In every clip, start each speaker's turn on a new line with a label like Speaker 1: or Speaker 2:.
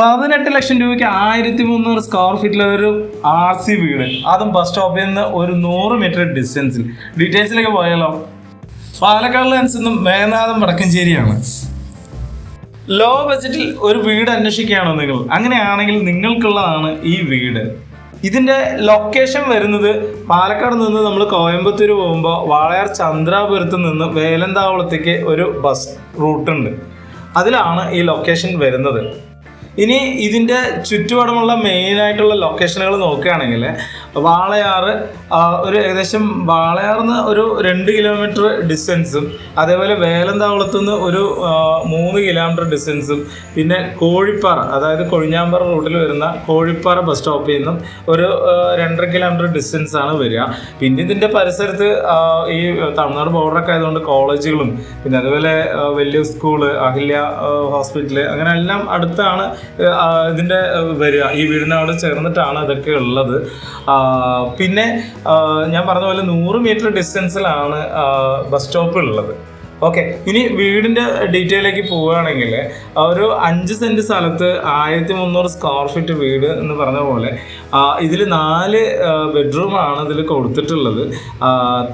Speaker 1: പതിനെട്ട് ലക്ഷം രൂപയ്ക്ക് ആയിരത്തി മുന്നൂറ് സ്ക്വയർ ഫീറ്റിലെ ഒരു ആർ സി വീട്. അതും ബസ് സ്റ്റോപ്പിൽ നിന്ന് ഒരു നൂറ് മീറ്റർ ഡിസ്റ്റൻസിൽ ഡീറ്റെയിൽസിലേക്ക് പോയാലോ? പാലക്കാട് ലെൻസ് നിന്നും മേനാഥം വടക്കഞ്ചേരിയാണ്. ലോ ബജറ്റിൽ ഒരു വീട് അന്വേഷിക്കുകയാണോ നിങ്ങൾ? അങ്ങനെയാണെങ്കിൽ നിങ്ങൾക്കുള്ളതാണ് ഈ വീട്. ഇതിന്റെ ലൊക്കേഷൻ വരുന്നത് പാലക്കാട് നിന്ന് നമ്മൾ കോയമ്പത്തൂർ പോകുമ്പോൾ വാളയാർ ചന്ദ്രാപുരത്ത് നിന്ന് വേലന്താവളത്തേക്ക് ഒരു ബസ് റൂട്ടുണ്ട് അതിലാണ് ഈ ലൊക്കേഷൻ വരുന്നത്. ഇനി ഇതിന്റെ ചുറ്റുപാടുമുള്ള മെയിനായിട്ടുള്ള ലൊക്കേഷനുകൾ നോക്കുകയാണെങ്കിൽ വാളയാറ് ഒരു ഏകദേശം വാളയാറിന്ന് ഒരു രണ്ട് കിലോമീറ്റർ ഡിസ്റ്റൻസും അതേപോലെ വേലന്താവളത്തു നിന്ന് ഒരു മൂന്ന് കിലോമീറ്റർ ഡിസ്റ്റൻസും പിന്നെ കോഴിപ്പാറ അതായത് കൊഴിഞ്ഞാമ്പാറ റൂട്ടിൽ വരുന്ന കോഴിപ്പാറ ബസ് സ്റ്റോപ്പിൽ നിന്നും ഒരു രണ്ടര കിലോമീറ്റർ ഡിസ്റ്റൻസ് ആണ് വരിക. പിന്നെ ഇതിന്റെ പരിസരത്ത് ഈ തമിഴ്നാട് ബോർഡറൊക്കെ ആയതുകൊണ്ട് കോളേജുകളും പിന്നെ അതുപോലെ വലിയ സ്കൂൾ അഹില്യ ഹോസ്പിറ്റൽ അങ്ങനെ എല്ലാം അടുത്താണ് ഇതിന്റെ വരിക. ഈ വീടിനോട് ചേർന്നിട്ടാണ് ഇതൊക്കെ ഉള്ളത്. പിന്നെ ഞാൻ പറഞ്ഞ പോലെ നൂറ് മീറ്റർ ഡിസ്റ്റൻസിലാണ് ബസ് സ്റ്റോപ്പ് ഉള്ളത്. ഓക്കെ ഇനി വീടിന്റെ ഡീറ്റെയിലേക്ക് പോവുകയാണെങ്കിൽ ഒരു അഞ്ച് സെന്റ് സ്ഥലത്ത് ആയിരത്തി മുന്നൂറ് സ്ക്വയർ ഫീറ്റ് വീട് എന്ന് പറഞ്ഞ പോലെ ഇതിൽ നാല് ബെഡ്റൂമാണ് ഇതിൽ കൊടുത്തിട്ടുള്ളത്.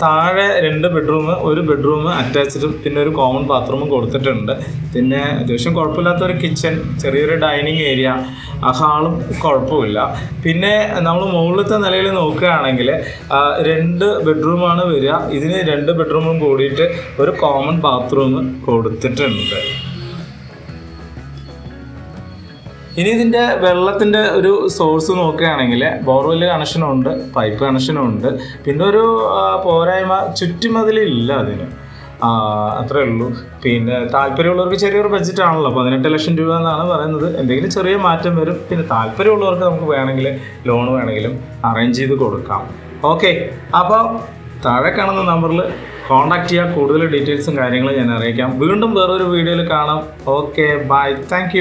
Speaker 1: താഴെ രണ്ട് ബെഡ്റൂം ഒരു ബെഡ്റൂം അറ്റാച്ച്ഡും പിന്നെ ഒരു കോമൺ ബാത്റൂമും കൊടുത്തിട്ടുണ്ട്. പിന്നെ അത്യാവശ്യം കുഴപ്പമില്ലാത്ത ഒരു കിച്ചൺ ചെറിയൊരു ഡൈനിങ് ഏരിയ ആ ഹാളും കുഴപ്പമില്ല. പിന്നെ നമ്മൾ മുകളിലത്തെ നിലയിൽ നോക്കുകയാണെങ്കിൽ രണ്ട് ബെഡ്റൂമാണ് വരിക. ഇതിന് രണ്ട് ബെഡ്റൂമും കൂടിയിട്ട് ഒരു കോമൺ ബാത്റൂം കൊടുത്തിട്ടുണ്ട്. ഇനി ഇതിന്റെ വെള്ളത്തിന്റെ ഒരു സോഴ്സ് നോക്കുകയാണെങ്കിൽ ബോർവെൽ കണക്ഷനും ഉണ്ട് പൈപ്പ് കണക്ഷനും ഉണ്ട്. പിന്നെ ഒരു പോരായ്മ ചുറ്റുമതിലില്ല അതിന്. അത്രേ ഉള്ളൂ. പിന്നെ താല്പര്യമുള്ളവർക്ക് ചെറിയൊരു ബഡ്ജറ്റ് ആണല്ലോ. പതിനെട്ട് ലക്ഷം രൂപ എന്നാണ് പറയുന്നത്. എന്തെങ്കിലും ചെറിയ മാറ്റം വരും. പിന്നെ താല്പര്യമുള്ളവർക്ക് നമുക്ക് വേണമെങ്കിൽ ലോൺ വേണമെങ്കിലും അറേഞ്ച് ചെയ്ത് കൊടുക്കാം. ഓക്കെ അപ്പോൾ താഴെ കാണുന്ന നമ്പറിൽ കോൺടാക്ട് ചെയ്യുക കൂടുതൽ ഡീറ്റെയിൽസും കാര്യങ്ങളും ഞാൻ അറിയിക്കാം. വീണ്ടും വേറൊരു വീഡിയോയിൽ കാണാം. Okay bye thank